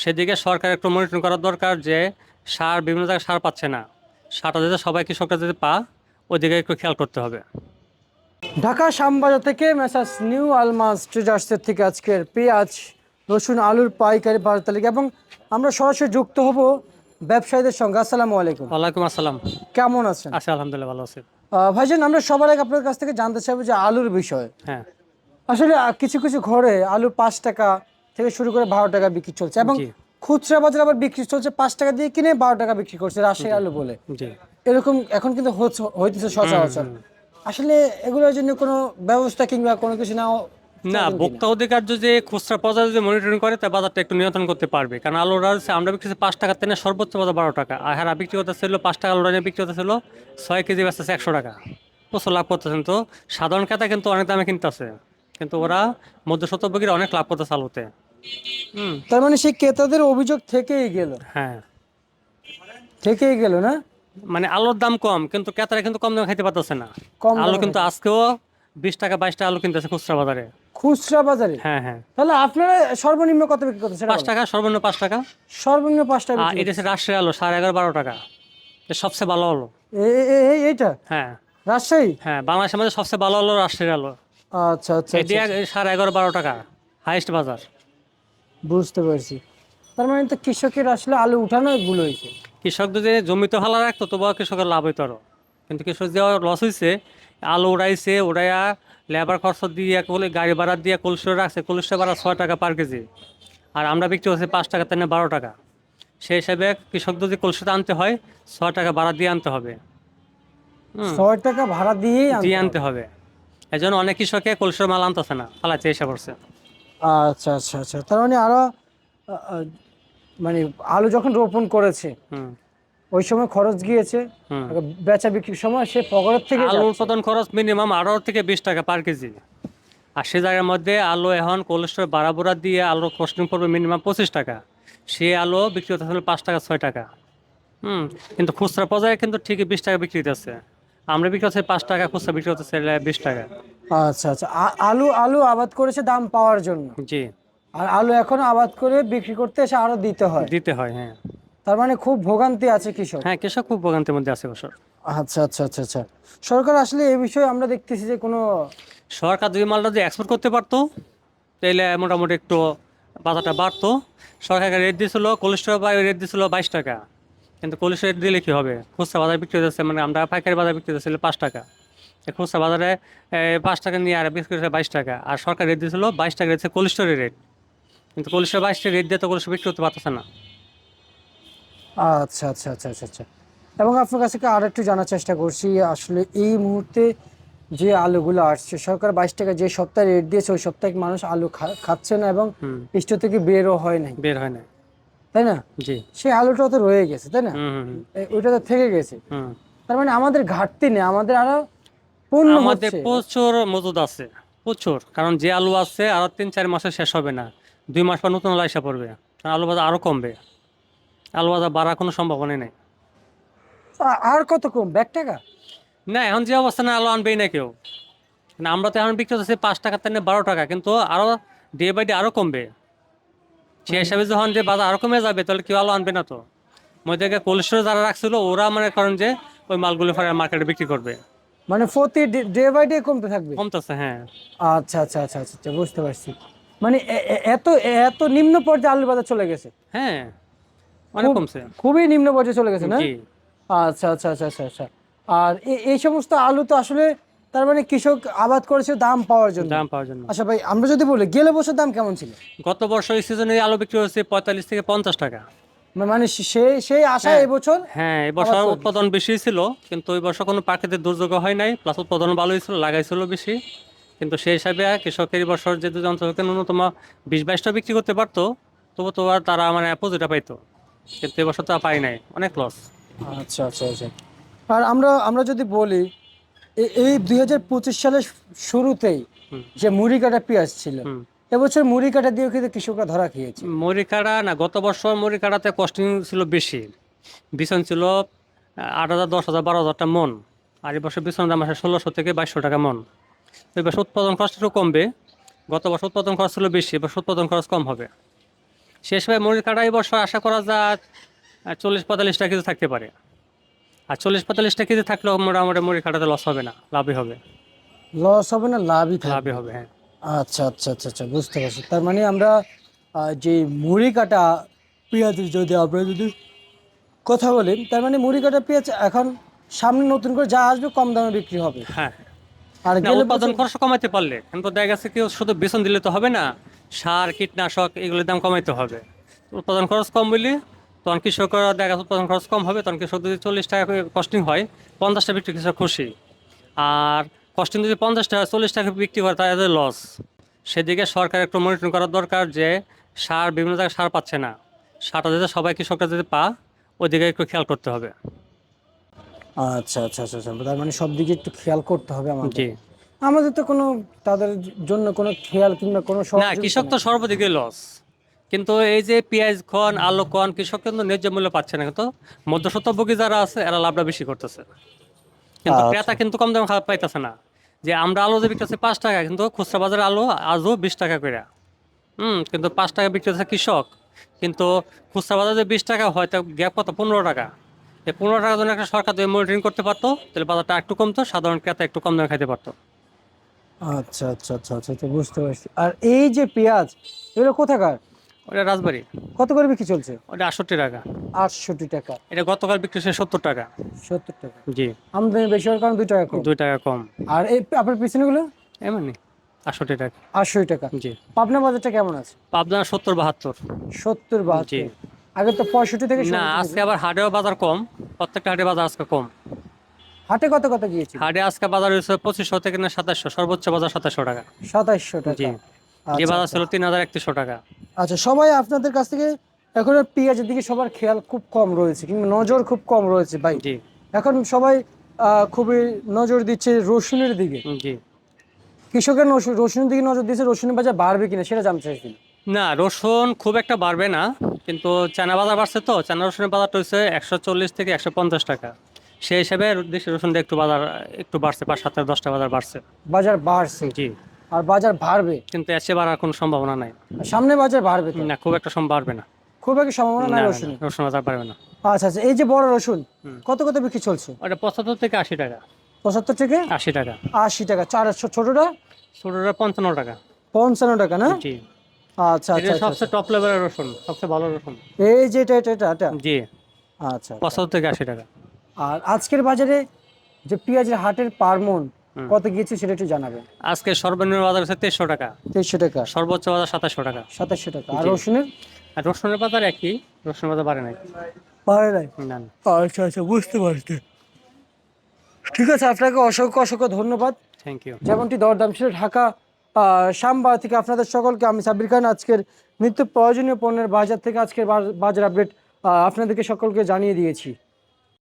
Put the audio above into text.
সেদিকে সরকার একটু মনিটরিং করার দরকার যে সার বিভিন্ন জায়গায় সার পাচ্ছে না। সারটা যাতে সবাই কৃষকরা যদি পা ওইদিকে একটু খেয়াল করতে হবে। ঢাকা শ্যামবাজার থেকে মেসার্স নিউ আলমাস ট্রেজার্সের থেকে আজকের পেঁয়াজ রসুন আলুর পাইকারি বাজার তালিকা এবং আমরা সরাসরি যুক্ত হব ব্যবসায়ীদের সঙ্গে। আসসালামু আলাইকুম। ওয়ালাইকুম আসসালাম। কেমন আছেন? আচ্ছা আলহামদুলিল্লাহ ভালো আছি। ভাইজান আমরা সবার আগে আপনার কাছ থেকে জানতে চাইব যে আলুর বিষয়। হ্যাঁ। আসলে কিছু কিছু ঘরে আলু পাঁচ টাকা থেকে শুরু করে বারো টাকা বিক্রি চলছে এবং খুচরা বাজার আবার বিক্রি চলছে পাঁচ টাকা দিয়ে কিনে বারো টাকা বিক্রি করছে রাজশাহী আলু বলে। এরকম এখন কিন্তু হইতেছে সচরাচর। আসলে এগুলোর জন্য কোনো ব্যবস্থা কিংবা কোনো কিছু নাও না ভোক্তা অধিকার যদি খুচরা পর্যায়ে যদি মনিটরিং করে তা বাজারটা একটু নিয়ন্ত্রণ করতে পারবে। কারণ আলুরা হচ্ছে আমরা বিক্রি করছি পাঁচ টাকা তেনে সর্বোচ্চ বাজার বারো টাকা। আর হ্যাঁ বিক্রি করতে ছিল পাঁচ টাকা আলুরা নিয়ে বিক্রি করতেছিল ছয় কেজি বেচতেছে একশো টাকা। প্রচুর লাভ করতেছেন তো। সাধারণ ক্রেতা কিন্তু অনেক দামে কিনতেছে। কিন্তু ওরা মধ্য শতভোগীরা অনেক লাভ করতেছে আলুতে। তার মানে সেই ক্রেতাদের অভিযোগ থেকেই গেল। হ্যাঁ। থেকেই গেল না? মানে আলুর দাম কম কিন্তু ক্রেতারা কিন্তু কম দামে খাইতে পারতেছে না। কম আলু কিন্তু আজকেও বিশ টাকা বাইশ টাকা আলু কিনতেছে খুচরা বাজারে। খুচরা বাজারে? হ্যাঁ হ্যাঁ। তাহলে আপনারা সর্বনিম্ন কত বিক্রি করতেছেন পাঁচ টাকা সর্বনিম্ন পাঁচ টাকা। সর্বনিম্ন পাঁচ টাকা এটা হচ্ছে রাজশাহী আলু সাড়ে এগারো বারো টাকা। সবচেয়ে ভালো আলু। এইটা? হ্যাঁ। রাজশাহী? হ্যাঁ বাংলাদেশের মধ্যে সবচেয়ে ভালো আলু রাজশাহীর আলু। আচ্ছা আচ্ছা সাড়ে এগারো বারো টাকা হাইস্ট বাজার। বুঝতে পারছি। তার মানে তো কৃষকের আসলে আলু উঠানো ভুল হয়েছে। কৃষক যদি জমিতে ভালো রাখতো তবুও কৃষকের লাভ হইতো আরও। কিন্তু কৃষক যে লস হয়েছে আলু উড়াইছে উড়াইয়া লেবার খরচ দিয়ে কল- গাড়ি ভাড়া দিয়ে কলসিও রাখছে কলসিও ভাড়া ছয় টাকা পার কেজি। আর আমরা বিক্রি করছি পাঁচ টাকা তেনে বারো টাকা। সেই হিসাবে কৃষক যদি কলসিটা আনতে হয় ছয় টাকা ভাড়া দিয়ে আনতে হবে। ছয় টাকা ভাড়া আনতে দিয়ে আনতে হবে। এই অনেক কৃষকে কলসির মাল আনতেছে না পালাচ্ছে এসে পড়ছে। আচ্ছা আচ্ছা আচ্ছা। তার মানে আরও মানে আলু যখন রোপণ করেছে ওই সময় খরচ গিয়েছে বেচা বিক্রির সময় সে পকেটের থেকে আলু উৎপাদন খরচ মিনিমাম আঠারো থেকে বিশ টাকা পার কেজি। আর সে জায়গার মধ্যে আলু এখন কোলেস্টোর বাড়াবোড়া দিয়ে আলুর কস্টিং পড়বে মিনিমাম পঁচিশ টাকা। সে আলু বিক্রি হতে পাঁচ টাকা ছয় টাকা। হুম কিন্তু খুচরা পর্যায়ে কিন্তু ঠিকই বিশ টাকা বিক্রি হতেছে আমরা বিক্রি হচ্ছে পাঁচ টাকা খুচরা বিক্রি হচ্ছে বিশ টাকা। আচ্ছা আচ্ছা। আলু আলু আবাদ করেছে দাম পাওয়ার জন্য? জি। আর আলু এখন আবাদ করে বিক্রি করতে এসে আরও দিতে হয়? দিতে হয় হ্যাঁ। তার মানে খুব ভোগান্তি আছে কৃষক? হ্যাঁ কৃষক খুব ভোগান্তির মধ্যে আছে বছর আচ্ছা আচ্ছা আচ্ছা আচ্ছা। সরকার আসলে এই বিষয়ে আমরা দেখতেছি যে কোনো সরকার যদি মালটা যদি এক্সপোর্ট করতে পারতো তাহলে মোটামুটি একটু বাজারটা বাড়তো। সরকারকে রেট দিয়েছিল কোলেস্টোর বা রেট দিয়েছিল বাইশ টাকা। কিন্তু কোলেস্টোর রেট দিলে কি হবে? খুচরা বাজারে বিক্রি হচ্ছে মানে আমরা পাইকারি বাজারে বিক্রি হচ্ছিল পাঁচ টাকা। খুচরা বাজারে পাঁচ টাকা নিয়ে আর বিক্রি হচ্ছে বাইশ টাকা। আর সরকার রেট দিয়েছিল বাইশ টাকা রেট কোলেস্টোরের রেট কিন্তু কোলেস্টোর বাইশ টাকা রেট দিয়ে তো কোলেস্টোর বিক্রি করতে পারতেছে না। আচ্ছা আচ্ছা আচ্ছা আচ্ছা আচ্ছা। এবং আপনার কাছে আর একটু জানার চেষ্টা করছি আসলে এই মুহূর্তে যে আলুগুলো আসছে সরকার বাইশ টাকা যে সপ্তাহে রেট দিয়েছে ওই সপ্তাহে মানুষ আলু খাচ্ছে না এবং স্টোর থেকে বেরও হয় নাই? বের হয় না তাই না? জি। সেই আলুটা তো রয়ে গেছে তাই না? ওইটা তো থেকে গেছে। তার মানে আমাদের ঘাটতি নেই আমাদের আরও পূর্ণ আমাদের হচ্ছে। প্রচুর মজুদ আছে প্রচুর। কারণ যে আলু আছে আরও তিন চার মাসে শেষ হবে না। দুই মাস পর নতুন আলু এসে পড়বে আলু বাজার আরও কমবে। আলু বাজার বাড়ার কোনো সম্ভাবনা নেই। আর কত কম ব্যাগ টাকা? না এখন যে অবস্থা না আলু আনবেই না কেউ। আমরা তো এখন বিক্রি করতেছি পাঁচ টাকা থেকে বারো টাকা কিন্তু আরও ডে বাই ডে আরও কমবে। সেই হিসাবে যখন যে বাজার আরও কমে যাবে তাহলে কেউ আলু আনবে না তো। মধ্যে কোলেস্টোরে যারা রাখছিল ওরা মনে করেন যে ওই মালগুলো ফের মার্কেটে বিক্রি করবে। মানে প্রতি ডে বাই ডে কমতে থাকবে? কমতেছে হ্যাঁ। আচ্ছা আচ্ছা আচ্ছা আচ্ছা আচ্ছা, বুঝতে পারছি। মানে এত এত নিম্ন পর্যায়ে আলুর বাজার চলে গেছে। হ্যাঁ অনেক কমছে। খুবই নিম্ন পর্যায়ে চলে গেছে না? জি। আচ্ছা আচ্ছা আচ্ছা আচ্ছা আচ্ছা। আর এই সমস্ত আলু তো আসলে তার মানে কৃষক আবাদ করেছে দাম পাওয়ার জন্য। দাম পাওয়ার জন্য। আচ্ছা ভাই আমরা যদি বলি গেলে বছর দাম কেমন ছিল? গত বছর এই সিজনে আলু বিক্রি হয়েছে পঁয়তাল্লিশ থেকে পঞ্চাশ টাকা। মানে সেই সেই আশা এবছর হ্যাঁ এবছর উৎপাদন বেশি ছিল কিন্তু ওই বছর কোনো প্রাকৃতিক দুর্যোগ হয় নাই প্লাস উৎপাদন ভালোই ছিল লাগাইছিল বেশি। কিন্তু সেই হিসাবে কৃষকের এই বছর যে অঞ্চলকে ন্যূনতম বিশ বাইশটা বিক্রি করতে পারতো তবু তো আর তারা মানে পুঁজিটা পাইতো। কিন্তু এবছর তো পাই নাই অনেক লস আচ্ছা আচ্ছা আচ্ছা। আর আমরা আমরা যদি বলি এই দুই হাজার পঁচিশ সালের শুরুতেই যে মুড়ি কাটা পেঁয়াজ ছিল এবছর মুড়ি কাটা দিয়েও কিন্তু কৃষকরা ধরা খেয়েছে। মরিকাড়া না গত বছর মরিকাড়াতে কস্টিং ছিল বেশি। বিছন ছিল আট হাজার দশ হাজার বারো হাজারটা মন। আর এই বছর বিছনের দাম আসে ষোলোশো থেকে বাইশশো টাকা মন। এই বছর উৎপাদন খরচ একটু কমবে। গত বছর উৎপাদন খরচ ছিল বেশি এবার উৎপাদন খরচ কম হবে। শেষ সময় মুড়ি কাটা এই বছর আশা করা যায় চল্লিশ পঁয়তাল্লিশ টাকা কেজি থাকতে পারে। আর চল্লিশ পঁয়তাল্লিশ টাকা কেজি থাকলেও মোটামুটি মুড়ি কাটাতে লস হবে না লাভই হবে। লস হবে না লাভই লাভই হবে হ্যাঁ। আচ্ছা আচ্ছা আচ্ছা আচ্ছা বুঝতে পারছি। তার মানে আমরা যে মুড়ি কাটা পেঁয়াজের যদি আমরা যদি কথা বলি তার মানে মুড়ি কাটা পেঁয়াজ এখন সামনে নতুন করে যা আসবে কম দামে বিক্রি হবে। হ্যাঁ। আর গেলে উৎপাদন খরচ কমাইতে পারলে কিন্তু দেখা গেছে কি শুধু বেতন দিলে তো হবে না সার কীটনাশক এগুলোর দাম কমাইতে হবে। উৎপাদন খরচ কম বলি তখন কৃষকরা দেখা যাচ্ছে উৎপাদন খরচ কম হবে তখন কৃষক যদি চল্লিশ টাকা করে কস্টিং হয় পঞ্চাশটা বিক্রি কৃষক খুশি। আর কস্টিং যদি পঞ্চাশ টাকা চল্লিশ টাকা বিক্রি করে তাদের লস সেদিকে সরকার একটু মনিটরিং করার দরকার যে সার বিভিন্ন জায়গায় সার পাচ্ছে না। সারটা যাতে সবাই কৃষকরা যদি পা ওইদিকে একটু খেয়াল করতে হবে। আচ্ছা আচ্ছা আচ্ছা আচ্ছা। তার মানে সব দিকে একটু খেয়াল করতে হবে আমাদের। জি। আমাদের তো কোনো তাদের জন্য কোনো খেয়াল কিংবা কোনো না কৃষক তো সর্বদিকে লস কিন্তু এই যে পেঁয়াজ খন আলু খন কৃষক কিন্তু ন্যায্য মূল্য পাচ্ছে না। কিন্তু মধ্যস্বত্বভোগী যারা আছে এরা লাভটা বেশি করতেছে। কিন্তু আচ্ছা। ক্রেতা কিন্তু কম দামে পাইতেছে না। যে আমরা আলু যে বিক্রি পাঁচ টাকা কিন্তু খুচরা বাজারে আলু আজও বিশ টাকা করে। হুম কিন্তু পাঁচ টাকা বিক্রি হচ্ছে কৃষক। কিন্তু খুচরা বাজারে যে বিশ টাকা হয় তা গ্যাপ কত? পনেরো টাকা। এই পনেরো টাকা জন্য একটা সরকার যদি মনিটরিং করতে পারতো তাহলে বাজারটা একটু কমতো সাধারণ ক্রেতা একটু কম দামে খাইতে পারতো। আচ্ছা আচ্ছা আচ্ছা আচ্ছা আচ্ছা, বুঝতে পারছি। আর এই যে পেঁয়াজ এগুলো কোথাকার? ওটা রাজবাড়ি। কত করে বিক্রি চলছে? ওটা আটষট্টি টাকা। আটষট্টি টাকা। এটা গতকাল বিক্রি হচ্ছে সত্তর টাকা। সত্তর টাকা। জি। আমদানি বেশি হওয়ার কারণে দুই টাকা কম। দুই টাকা কম। আর এই আপনার পিছনেগুলো? এমনি আটষট্টি টাকা। আটশো টাকা। জি। পাবনা বাজারটা কেমন আছে? পাবনা সত্তর বাহাত্তর। সত্তর বা জি। আগে তো পঁয়ষট্টি থেকে না আজকে আবার হাটেও বাজার কম। প্রত্যেকটা হাটে বাজার আজকে কম। হাটে কত কত গিয়েছিল হাটে আজকে বাজার হয়েছে পঁচিশশো থেকে না সাতাশশো সর্বোচ্চ বাজার সাতাশশো টাকা। সাতাইশশো টাকা। জি যে আচ্ছা, বাজার ছিল তিন হাজার একত্রিশশো টাকা। আচ্ছা সবাই আপনাদের কাছ থেকে এখন পেঁয়াজের দিকে সবার খেয়াল খুব কম রয়েছে কিংবা নজর খুব কম রয়েছে ভাই। জি। এখন সবাই খুবই নজর দিচ্ছে রসুনের দিকে। জি। কৃষকের রসুনের দিকে নজর দিচ্ছে রসুনের বাজার বাড়বে কিনা সেটা জানতে চাইছি। না রসুন খুব একটা বাড়বে না কিন্তু চানা বাজার বাড়ছে তো চানা রসুনের বাজারটা হচ্ছে একশো চল্লিশ থেকে একশো পঞ্চাশ টাকা। সেই হিসাবে দেশের রসুনটা একটু বাজার একটু বাড়ছে পাঁচ সাত দশটা বাজার বাড়ছে। বাজার বাড়ছে। জি। আর বাজার বাড়বে। কিন্তু এসে বাড়ার কোনো সম্ভাবনা নাই। সামনে বাজার বাড়বে না খুব একটা সম্ভব বাড়বে না। খুব একটা সম্ভাবনা নাই রসুন রসুন বাজার পারবে না। আচ্ছা আচ্ছা এই যে বড় রসুন কত কত বিক্রি চলছে? ওটা পঁচাত্তর থেকে আশি টাকা। পঁচাত্তর থেকে আশি টাকা। আশি টাকা। চারশো ছোটটা? ছোটটা পঞ্চান্ন টাকা। পঞ্চান্ন টাকা না? জি। আচ্ছা আচ্ছা আচ্ছা সবচেয়ে টপ লেভেলের রসুন সবচেয়ে ভালো রসুন। এই যে এটা এটা এটা জি। আচ্ছা। পঁচাত্তর থেকে আশি টাকা। আর আজকের বাজারে যে পেঁয়াজের হাটের পারমন। কত গিয়েছে সেটা একটু জানাবেন। আজকে সর্বনিম্ন বাজার হচ্ছে তেইশশো টাকা। তেইশশো টাকা। সর্বোচ্চ বাজার সাতাশশো টাকা। সাতাশশো টাকা। আর রসুনের? আর রসুনের বাজার একই রসুনের বাজার বাড়ে নাই। পারে নাই? না আচ্ছা আচ্ছা বুঝতে পারছি। ঠিক আছে আপনাকে অসংখ্য অসংখ্য ধন্যবাদ। থ্যাংক ইউ যেমনটি দরদাম ছিল ঢাকা আহ, শ্যামবাগ থেকে আপনাদের সকলকে আমি সাব্বির খান আজকের নিত্য প্রয়োজনীয় পণ্যের বাজার থেকে আজকের বাজার আপডেট আপনাদেরকে সকলকে জানিয়ে দিয়েছি।